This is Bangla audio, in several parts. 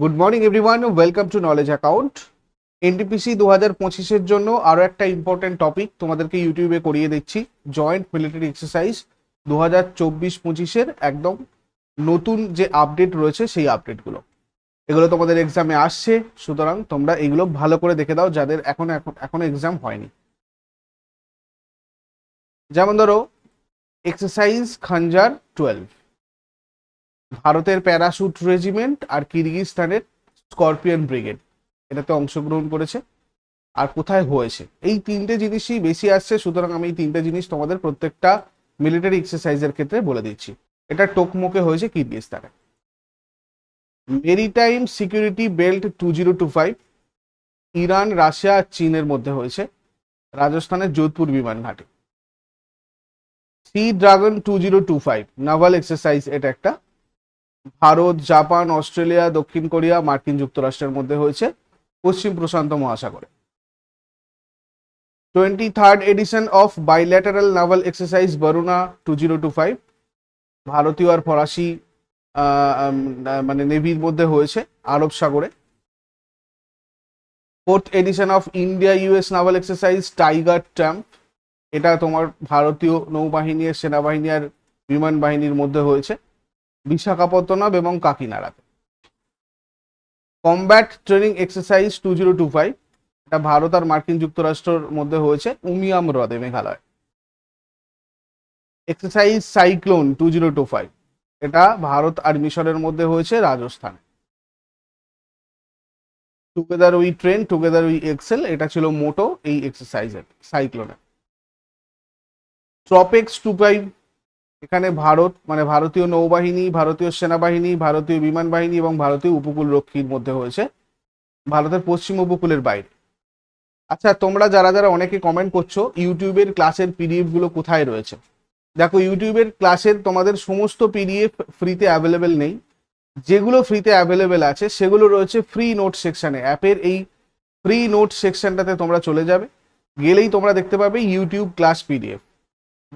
Good morning everyone welcome to knowledge account NTPC দু হাজার পঁচিশের জন্য আরও একটা ইম্পর্টেন্ট টপিক তোমাদেরকে ইউটিউবে করিয়ে দিচ্ছি। জয়েন্ট মিলিটারি এক্সারসাইজ দু হাজার চব্বিশ পঁচিশের একদম নতুন যে আপডেট রয়েছে, সেই আপডেটগুলো এগুলো তোমাদের এক্সামে আসছে, সুতরাং তোমরা এগুলো ভালো করে দেখে দাও, যাদের এখন এখন এক্সাম হয়নি। যেমন ধরো এক্সারসাইজ খঞ্জার টুয়েলভ ভারতের প্যারাশুট রেজিমেন্ট আর কিরগিজস্তানের স্করপিয়ন ব্রিগেড। এটাতে অংশগ্রহণ করেছে। আর কোথায় হয়েছে? এই তিনটে জিনিসই বেশি আসছে, সুতরাং আমি এই তিনটে জিনিস তোমাদের প্রত্যেকটা মিলিটারি এক্সারসাইজের ক্ষেত্রে বলে দিচ্ছি। এটা টোকমোকে হয়েছে কিরগিজস্তানে। Maritime security belt two zero two five Iran, Russia আর চীনের মধ্যে হয়েছে। রাজস্থানের যোধপুর বিমান ঘাটে। Sea dragon two zero two five, naval exercise এটা একটা ভারত, জাপান, অস্ট্রেলিয়া, দক্ষিণ কোরিয়া, মার্কিন যুক্তরাষ্ট্রের মধ্যে হয়েছে। পশ্চিম প্রশান্ত মহাসাগরে। Twenty third edition of bilateral naval exercise Varuna two zero two five ভারতীয় আর ফরাসি মানে নেভির মধ্যে হয়েছে আরব সাগরে। Fourth edition of India US naval exercise tiger triumph এটা তোমার ভারতীয় নৌবাহিনী সেনাবাহিনী আর বিমান বাহিনীর মধ্যে হয়েছে। বিশাখাপত্তনম এবং কাকিনাড়াতে। Combat training exercise two zero two five, এটা ভারত আর মার্কিন যুক্তরাষ্ট্রের মধ্যে হয়েছে উমিয়াম হ্রদে Meghalaya. Exercise cyclone two zero two five, এটা ভারত আর মিশরের মধ্যে হয়েছে রাজস্থানে। Together we train together we excel এটা ছিল মোটো এই এক্সারসাইজের, সাইক্লোনের। ট্রপেক্স টু ফাইভ এখানে ভারত মানে ভারতীয় নৌবাহিনী, ভারতীয় সেনাবাহিনী, ভারতীয় বিমান বাহিনী এবং ভারতীয় উপকূল রক্ষীর মধ্যে হয়েছে। ভারতের পশ্চিম উপকূলের বাইরে। আচ্ছা তোমরা যারা যারা অনেকে কমেন্ট করছ, ইউটিউবের ক্লাসের পিডিএফগুলো কোথায় রয়েছে? দেখো, ইউটিউবের ক্লাসের তোমাদের সমস্ত পিডিএফ ফ্রিতে অ্যাভেলেবেল নেই। যেগুলো ফ্রিতে অ্যাভেলেবেল আছে, সেগুলো রয়েছে ফ্রি নোট সেকশানে অ্যাপের এই ফ্রি নোট সেকশনটাতে তোমরা চলে যাবে। গেলেই তোমরা দেখতে পাবে ইউটিউব ক্লাস পিডিএফ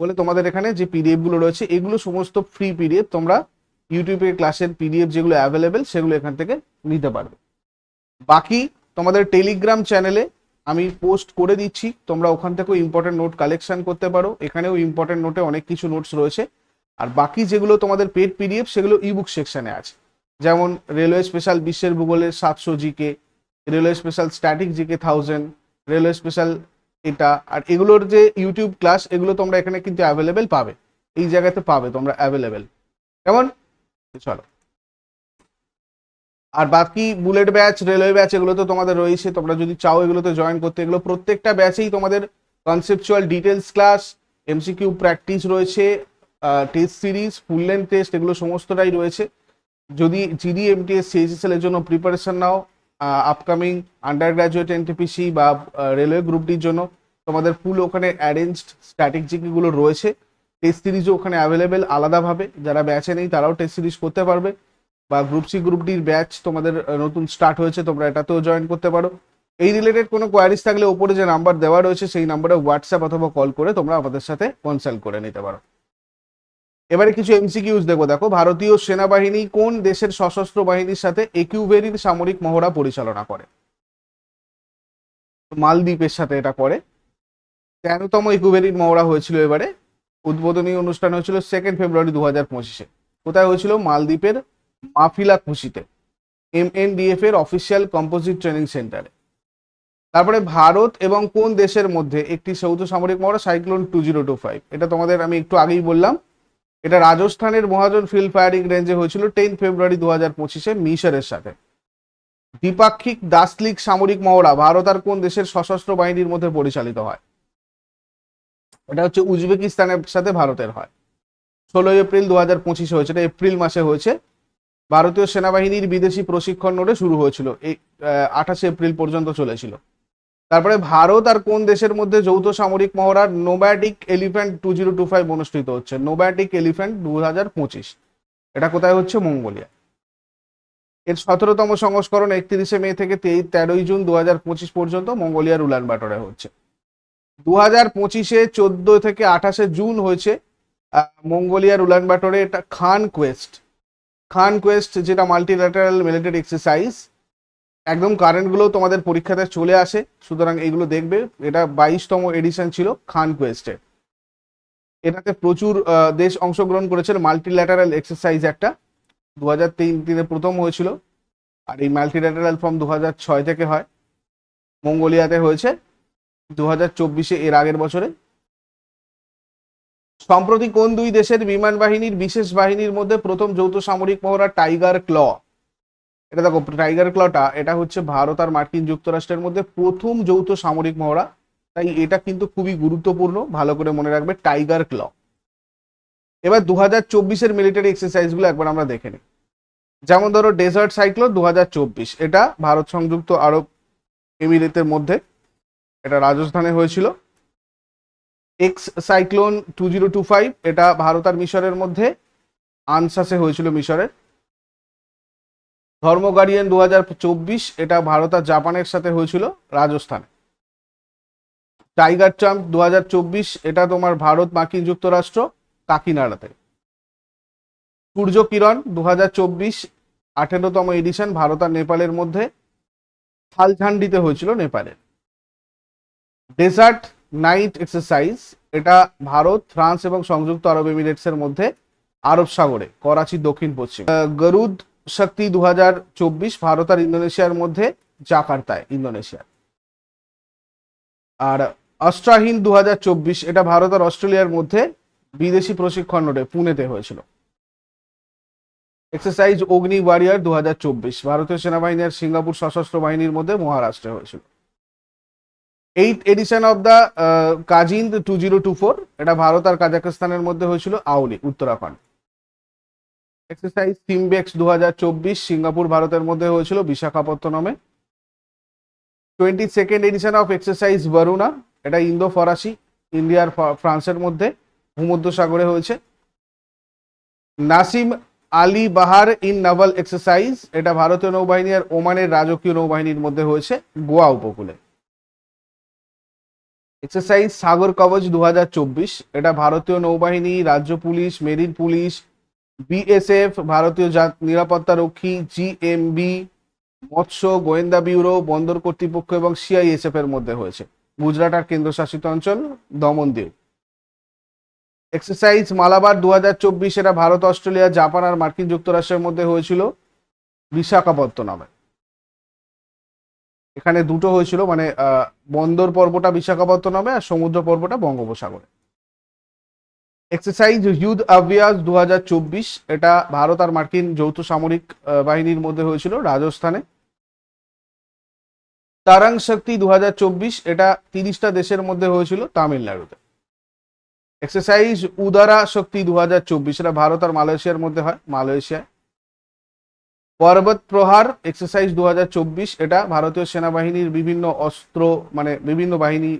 বলে তোমাদের এখানে যে পিডিএফগুলো রয়েছে, এগুলো সমস্ত ফ্রি পিডিএফ তোমরা ইউটিউবে ক্লাসের পিডিএফ যেগুলো অ্যাভেলেবেল সেগুলো এখান থেকে নিতে পারবে। বাকি তোমাদের টেলিগ্রাম চ্যানেলে আমি পোস্ট করে দিচ্ছি, তোমরা ওখান থেকেও ইম্পর্টেন্ট নোট কালেকশন করতে পারো। এখানেও ইম্পর্টেন্ট নোটে অনেক কিছু নোটস রয়েছে। আর বাকি যেগুলো তোমাদের পেড পিডিএফ সেগুলো ইবুক সেকশনে আছে। যেমন রেলওয়ে স্পেশাল বিশ্বের ভূগোলের সাতশো GK railway special static GK thousand railway special এটা, আর এগুলোর যে ইউটিউব ক্লাস এগুলো তোমরা এখানে কিন্তু অ্যাভেলেবেল পাবে। এই জায়গাতে পাবে, তোমরা অ্যাভেলেবেল কেমন? চলো। আর বাকি বুলেট ব্যাচ রেলওয়ে ব্যাচ এগুলো তো তোমাদের রয়েছে। তোমরা যদি চাও এগুলোতে জয়েন করতে, এগুলো প্রত্যেকটা ব্যাচেই তোমাদের conceptual details class MCQ practice রয়েছে test series full length test এগুলো সমস্তটাই রয়েছে। যদি জিডি এমটিএস সিএইচএসএল এর জন্য preparation now upcoming undergraduate NTPC বা রেলওয়ে গ্রুপটির জন্য তোমাদের ফুল ওখানে অ্যারেঞ্জড স্ট্যাটিক জিকিগুলো রয়েছে। টেস্ট সিরিজও ওখানে অ্যাভেলেবেল আলাদাভাবে। যারা ব্যাচে নেই, তারাও টেস্ট সিরিজ করতে পারবে। বা গ্রুপ সি গ্রুপ ডির ব্যাচ তোমাদের নতুন স্টার্ট হয়েছে, তোমরা এটাতেও জয়েন করতে পারো। এই রিলেটেড কোনো কোয়ারিজ থাকলে ওপরে যে নাম্বার দেওয়া রয়েছে, সেই নাম্বারে হোয়াটসঅ্যাপ অথবা কল করে তোমরা আমাদের সাথে কনসাল্ট করে নিতে পারো। এবারে কিছু এমসিকিউজ দেখো দেখো, ভারতীয় সেনাবাহিনী কোন দেশের সশস্ত্র বাহিনীর সাথে একিউভেরির সামরিক মহড়া পরিচালনা করে? মালদ্বীপের সাথে এটা করে। তেরোতম ইকুভেরির মহড়া হয়েছিল এবারে। উদ্বোধনী অনুষ্ঠান হয়েছিল সেকেন্ড ফেব্রুয়ারি দু হাজার পঁচিশে। কোথায় হয়েছিল? মালদ্বীপের মাফিলা খুশিতে এম এন ডিএফ এর অফিসিয়াল কম্পোজিট ট্রেনিং সেন্টারে তারপরে ভারত এবং কোন দেশের মধ্যে একটি যৌথ সামরিক মহড়া cyclone two zero two five এটা তোমাদের আমি একটু আগেই বললাম। এটা রাজস্থানের মহাজন ফিল্ড ফায়ারিং রেঞ্জে হয়েছিল টেন ফেব্রুয়ারি দু হাজার পঁচিশে মিশরের সাথে। দ্বিপাক্ষিক দাসলিক সামরিক মহড়া ভারত আর কোন দেশের সশস্ত্র বাহিনীর মধ্যে পরিচালিত হয়? এটা হচ্ছে উজবেকিস্তানের সাথে ভারতের হয়। ষোলোই এপ্রিল দু হাজার পঁচিশে হয়েছে এটা এপ্রিল মাসে হয়েছে। ভারতীয় সেনাবাহিনীর বিদেশি প্রশিক্ষণ নোটে শুরু হয়েছিল, এই আঠাশে এপ্রিল পর্যন্ত চলেছিল। তারপরে ভারত আর কোন দেশের মধ্যে যৌথ সামরিক মহড়ার nomadic elephant two zero two five অনুষ্ঠিত হচ্ছে? নোব্যাটিক এলিফ্যান্ট দু হাজার পঁচিশ। এটা কোথায় হচ্ছে? মঙ্গোলিয়া এর সতেরোতম সংস্করণ একত্রিশে মে থেকে তেরোই জুন দু হাজার পঁচিশ পর্যন্ত মঙ্গোলিয়ার উলান বাটরে হচ্ছে। দু হাজার পঁচিশে চোদ্দ থেকে আঠাশে জুন হয়েছে মঙ্গোলিয়ার উলান বাটরে এটা খান কোয়েস্ট খান কোয়েস্ট যেটা মাল্টিল্যাটারাল মিলিটারি এক্সারসাইজ একদম কারেন্টগুলো তোমাদের পরীক্ষাতে চলে আসে, সুতরাং এইগুলো দেখবে। এটা বাইশতম এডিশন ছিল খান কোয়েস্টের এটাতে প্রচুর দেশ অংশগ্রহণ করেছিল মাল্টিল্যাটারাল এক্সারসাইজ একটা। দু হাজার তিন তিনে প্রথম হয়েছিল। আর এই মাল্টিল্যাটারাল ফর্ম দু হাজার ছয় থেকে হয়। মঙ্গোলিয়াতে হয়েছে। দু হাজার চব্বিশে এর আগের বছরে। সম্প্রতি কোন দুই দেশের বিমান বাহিনীর বিশেষ বাহিনীর মধ্যে প্রথম যৌথ সামরিক মহড়া টাইগার ক্ল এটা দেখো টাইগার ক্লটা এটা হচ্ছে ভারত আর মার্কিন যুক্তরাষ্ট্রের মধ্যে প্রথম যৌথ সামরিক মহড়া। তাই এটা কিন্তু খুবই গুরুত্বপূর্ণ, ভালো করে মনে রাখবে টাইগার ক্ল এবার দু হাজার চব্বিশের মিলিটারি এক্সারসাইজগুলো একবার আমরা দেখে নিই। যেমন ধরো ডেজার্ট সাইক্লোন দু এটা ভারত সংযুক্ত আরব এমিরেতের মধ্যে, এটা রাজস্থানে হয়েছিল। Ex cyclone two zero two five, এটা ভারত আর মিশরের মধ্যে, আনসাসে হয়েছিল মিশরের। ধর্ম গার্ডিয়ান দু এটা ভারত আর জাপানের সাথে হয়েছিল রাজস্থানে। টাইগার ট্রাম্প দু এটা তোমার ভারত মার্কিন যুক্তরাষ্ট্র, কাকিনাড়াতে। সূর্য কিরণ দু হাজার চব্বিশ, আঠেরোতম এডিশন ভারত আর নেপালের মধ্যে থালঝান্ডিতে হয়েছিল নেপালে ডেজার্ট নাইট এক্সারসাইজ এটা ভারত, ফ্রান্স এবং সংযুক্ত আরব এমিরেটসের মধ্যে, আরব সাগরে, করাচি দক্ষিণ পশ্চিম গরুদ শক্তি দু ভারত আর ইন্দোনেশিয়ার মধ্যে জাকার্তায়, ইন্দোনেশিয়া। আর অস্ট্রাহীন দু এটা ভারত আর অস্ট্রেলিয়ার মধ্যে বিদেশি প্রশিক্ষণ নোটে, পুনেতে হয়েছিল। এক্সারসাইজ অগ্নি ওয়ারিয়ার দু ভারতীয় সেনাবাহিনী আর সিঙ্গাপুর সশস্ত্র বাহিনীর মধ্যে মহারাষ্ট্রে হয়েছিল। Eight edition of the Kazind two zero two four, এটা ভারত আর কাজাকিস্তানের মধ্যে হয়েছিল আউলি উত্তরাখণ্ড। এক্সারসাইজ সিমবেক্স দু হাজার চব্বিশ সিঙ্গাপুর, ভারতের মধ্যে হয়েছিল বিশাখাপত্তনমে। Twenty second edition of exercise Varuna এটা ইন্দো ফরাসি ইন্ডিয়ার ফ্রান্সের মধ্যে ভূমধ্য সাগরে হয়েছে। Naseem Al Bahr in naval exercise এটা ভারতীয় নৌবাহিনী আর ওমানের রাজকীয় নৌবাহিনীর মধ্যে হয়েছে, গোয়া উপকূলে। এক্সারসাইজ সাগর কবচ দু হাজার চব্বিশ, এটা ভারতীয় নৌবাহিনী, রাজ্য পুলিশ, মেরিন পুলিশ বিএসএফ, ভারতীয় নিরাপত্তা রক্ষী, জিএমবি, মৎস্য, গোয়েন্দা ব্যুরো, বন্দর কর্তৃপক্ষ এবং সিআইএসএফ এর মধ্যে হয়েছে। গুজরাট আর কেন্দ্রশাসিত অঞ্চল, দমন দ্বীপ এক্সারসাইজ মালাবার দু হাজার চব্বিশ এটা ভারত, অস্ট্রেলিয়া, জাপান আর মার্কিন যুক্তরাষ্ট্রের মধ্যে হয়েছিল বিশাখাপত্তনমে। এখানে দুটো হয়েছিল মানে বন্দর পর্বটা বিশাখাপত্তনমে আর সমুদ্র পর্বটা বঙ্গোপসাগরে। এক্সারসাইজ ইউথ আভিয়াস দু হাজার চব্বিশ, এটা ভারত আর মার্কিন যৌথ সামরিক বাহিনীর মধ্যে হয়েছিল রাজস্থানে। তারাং শক্তি দু এটা তিরিশটা দেশের মধ্যে হয়েছিল তামিলনাড়ুতে। এক্সারসাইজ উদারা শক্তি দু হাজার চব্বিশ, এটা ভারত আর মালয়েশিয়ার মধ্যে হয়, মালয়েশিয়ায়। পর্বত প্রহার এক্সারসাইজ দু হাজার চব্বিশ, এটা ভারতীয় সেনাবাহিনীর বিভিন্ন অস্ত্র মানে বিভিন্ন বাহিনী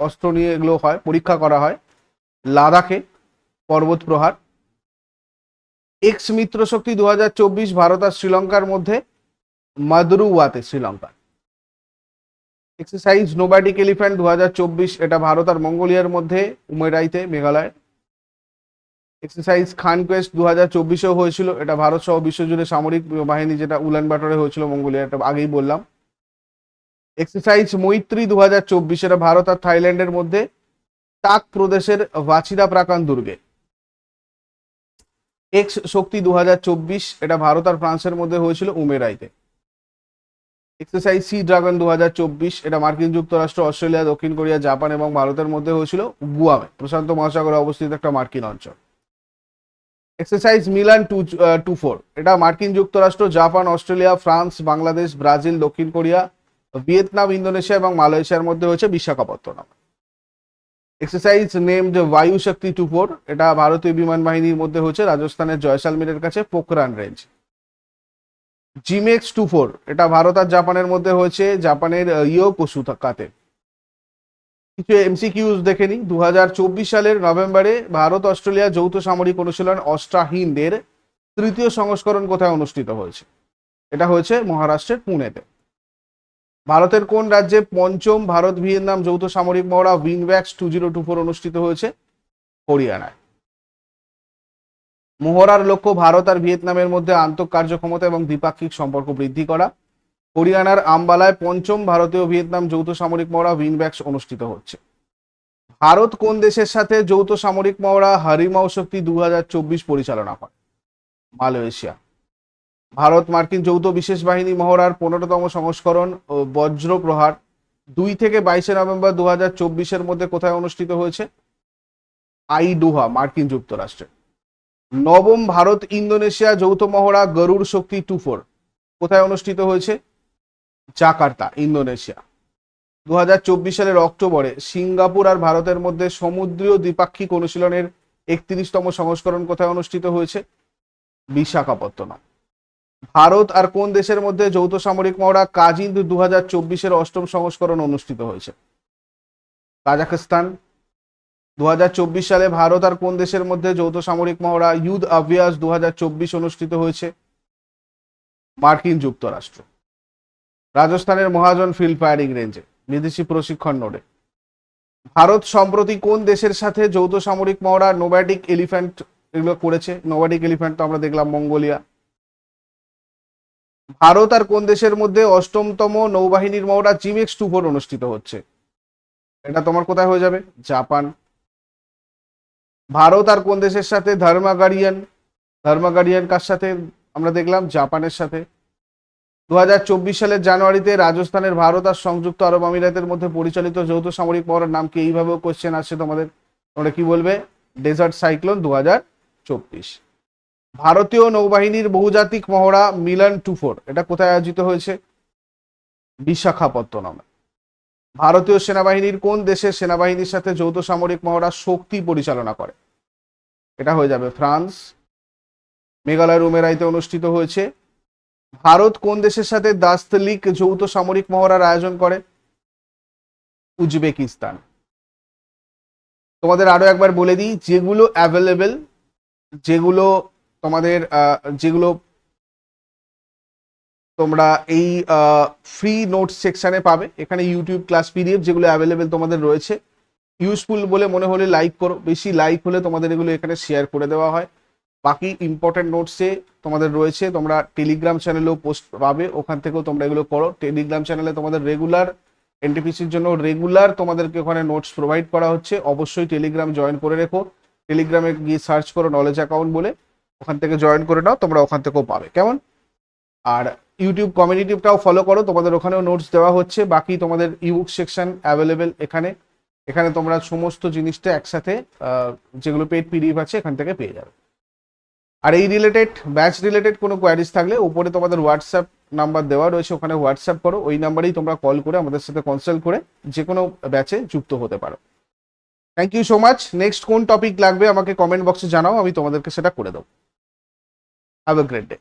অস্ত্র নিয়ে এগুলো হয়, পরীক্ষা করা হয়। লাদাখে পর্বত প্রহার। এক্স মিত্র শক্তি দু হাজার চব্বিশ ভারত আর শ্রীলঙ্কার মধ্যে মাদরুওয়াতে শ্রীলঙ্কা। এক্সারসাইজ নোবাডিক এলিফ্যান্ট দু হাজার চব্বিশ, এটা ভারত আর মঙ্গোলিয়ার মধ্যে উমেরাইতে মেঘালয় এক্সারসাইজ খান কোয়েস্ট দু হাজার চব্বিশেও হয়েছিল, এটা ভারত সহ বিশ্বজুড়ে সামরিক বাহিনী যেটা উলান বাটরে হয়েছিল মঙ্গোলিয়া এটা আগেই বললাম। এক্সারসাইজ মৈত্রী দু হাজার চব্বিশ, এটা ভারত আর থাইল্যান্ডের মধ্যে তাক প্রদেশের ভাচিদা প্রাকান দুর্গে। এক্স শক্তি দু এটা ভারত আর ফ্রান্সের মধ্যে হয়েছিল উমেরাইতে এক্সারসাইজ সি ড্রাগন দু এটা মার্কিন যুক্তরাষ্ট্র, অস্ট্রেলিয়া, দক্ষিণ কোরিয়া, জাপান এবং ভারতের মধ্যে হয়েছিল গুয়ামে। প্রশান্ত মহাসাগরে অবস্থিত একটা মার্কিন অঞ্চল। Exercise Milan two two four, এটা মার্কিন যুক্তরাষ্ট্র, Japan, Australia, France, Bangladesh, Brazil, দক্ষিণ কোরিয়া, ভিয়েতনাম, ইন্দোনেশিয়া এবং মালয়েশিয়ার মধ্যে হয়েছে বিশাখাপত্তনম। এক্সারসাইজ নেমড বায়ু শক্তি টু ফোর। এটা ভারতীয় বিমান বাহিনীর মধ্যে হচ্ছে রাজস্থানের জয়সালমীরের কাছে, Pokhran range. JIMEX two four, এটা ভারত আর জাপানের মধ্যে হয়েছে, জাপানের ইয়ো কোসুকাতে কিছু এমসিকিউজ দেখে নিই। দু হাজার চব্বিশ সালের নভেম্বরে ভারত, অস্ট্রেলিয়া যৌথ সামরিক অনুশীলন অস্ট্রাহীনদের তৃতীয় সংস্করণ কোথায় অনুষ্ঠিত হয়েছে? এটা হয়েছে মহারাষ্ট্রের পুনেতে। ভারতের কোন রাজ্যে পঞ্চম ভারত ভিয়েতনাম যৌথ সামরিক মহড়া VINBAX two zero two four অনুষ্ঠিত হয়েছে? হরিয়ানায়। মোহরার লক্ষ্য ভারত আর ভিয়েতনামের মধ্যে আন্তঃ কার্যক্ষমতা এবং দ্বিপাক্ষিক সম্পর্ক বৃদ্ধি করা। হরিয়ানার আম্বালায় পঞ্চম ভারতীয় ভিয়েতনাম যৌথ সামরিক মহড়া উইনব্যাক্স অনুষ্ঠিত হচ্ছে। ভারত কোন দেশের সাথে যৌথ সামরিক মহড়া হারিমাও শক্তি দু হাজার চব্বিশ পরিচালনা করে মালয়েশিয়া। ভারত মার্কিন যৌথ বিশেষ বাহিনী মহড়ার পনেরোতম সংস্করণ বজ্র প্রহার দুই থেকে বাইশে নভেম্বর দু হাজার চব্বিশের মধ্যে কোথায় অনুষ্ঠিত হয়েছে? আইডুহা মার্কিন যুক্তরাষ্ট্রে। নবম ভারত ইন্দোনেশিয়া যৌথ মহড়া গরুড় শক্তি টু ফোর, কোথায় অনুষ্ঠিত হয়েছে? Jakarta, Indonesia. দু হাজার চব্বিশ সালের অক্টোবরে সিঙ্গাপুর আর ভারতের মধ্যে সমুদ্রীয় দ্বিপাক্ষিক অনুশীলনের একত্রিশতম সংস্করণ কোথায় অনুষ্ঠিত হয়েছে? বিশাখাপত্তনম। ভারত আর কোন দেশের মধ্যে যৌথ সামরিক মহড়া কাজিন্দ দু হাজার চব্বিশের অষ্টম সংস্করণ অনুষ্ঠিত হয়েছে? কাজাখস্তান। দু হাজার চব্বিশ সালে ভারত আর কোন দেশের মধ্যে যৌথ সামরিক মহড়া ইউথ আভিয়াস দু হাজার চব্বিশ অনুষ্ঠিত হয়েছে? মার্কিন যুক্তরাষ্ট্র। রাজস্থানের মহাজন ফিল্ড ফায়ারিং রেঞ্জে। বিদেশি প্রশিক্ষণ নোডে। ভারত সম্প্রতি কোন দেশের সাথে যৌথ সামরিক মহড়া নোব্যাটিক এলিফ্যান্ট এগুলো করেছে? নোব্যাটিক এলিফ্যান্ট তো আমরা দেখলাম মঙ্গোলিয়া। ভারত আর কোন দেশের মধ্যে অষ্টমতম নৌবাহিনীর মহড়া জিমেক্স টু ফোর অনুষ্ঠিত হচ্ছে? এটা তোমার কোথায় হয়ে যাবে? জাপান। ভারত আর কোন দেশের সাথে ধর্মাগারিয়ান? ধর্মাগারিয়ান কার সাথে? আমরা দেখলাম জাপানের সাথে। দু হাজার চব্বিশ সালের জানুয়ারিতে রাজস্থানের ভারত আর সংযুক্ত আরব আমিরাতের মধ্যে পরিচালিত যৌথ সামরিক মহড়ার নাম কি এইভাবেও কোশ্চেন আসছে তোমাদের? তোমরা কি বলবে? ডেজার্ট সাইক্লোন দু হাজার চব্বিশ। ভারতীয় নৌবাহিনীর বহুজাতিক মহড়া মিলান টু ফোর, এটা কোথায় আয়োজিত হয়েছে? বিশাখাপত্তনমে। ভারতীয় সেনাবাহিনীর কোন দেশের সেনাবাহিনীর সাথে যৌথ সামরিক মহড়া শক্তি পরিচালনা করে? এটা হয়ে যাবে ফ্রান্স। মেঘালয়ের উমেরাইতে অনুষ্ঠিত হয়েছে। ভারত কোন দেশের সাথে দাস্তলিক যৌথ সামরিক মহড়ার আয়োজন করে? উজবেকিস্তান। তোমাদের আরও একবার বলে দিই, যেগুলো অ্যাভেলেবেল যেগুলো তোমাদের যেগুলো তোমরা এই ফ্রি নোটস সেকশানে পাবে। এখানে ইউটিউব ক্লাস পিডিএফ যেগুলো অ্যাভেলেবেল তোমাদের রয়েছে। ইউজফুল বলে মনে হলে লাইক করো। বেশি লাইক হলে তোমাদের এগুলো এখানে শেয়ার করে দেওয়া হয়। বাকি ইম্পর্টেন্ট নোটসে তোমাদের রয়েছে। তোমরা টেলিগ্রাম চ্যানেলেও পোস্ট পাবে। ওখান থেকেও তোমরা এগুলো করো। টেলিগ্রাম চ্যানেলে তোমাদের রেগুলার এনটিপিসির জন্য রেগুলার তোমাদেরকে ওখানে নোটস প্রোভাইড করা হচ্ছে। অবশ্যই টেলিগ্রাম জয়েন করে রেখো। টেলিগ্রামে গিয়ে সার্চ করো নলেজ অ্যাকাউন্ট বলে। ওখান থেকে জয়েন করে নাও, তোমরা ওখান থেকেও পাবে। কেমন? আর ইউটিউব কমিউনিটিটাও ফলো করো, তোমাদের ওখানেও নোটস দেওয়া হচ্ছে। বাকি তোমাদের ইবুক সেকশন অ্যাভেলেবেল এখানে। এখানে তোমরা সমস্ত জিনিসটা একসাথে যেগুলো পেড পিডিএফ আছে, এখান থেকে পেয়ে যাবে। আর এই রিলেটেড ব্যাচ রিলেটেড কোনো কোয়ারিজ থাকলে উপরে তোমাদের হোয়াটসঅ্যাপ নাম্বার দেওয়া রয়েছে, ওখানে হোয়াটসঅ্যাপ করো। ওই নাম্বারেই তোমরা কল করে আমাদের সাথে কনসাল্ট করে যে কোনো ব্যাচে যুক্ত হতে পারো। Thank you so much next কোন টপিক লাগবে আমাকে কমেন্ট বক্সে জানাও, আমি তোমাদেরকে সেটা করে দেবো। Have a great day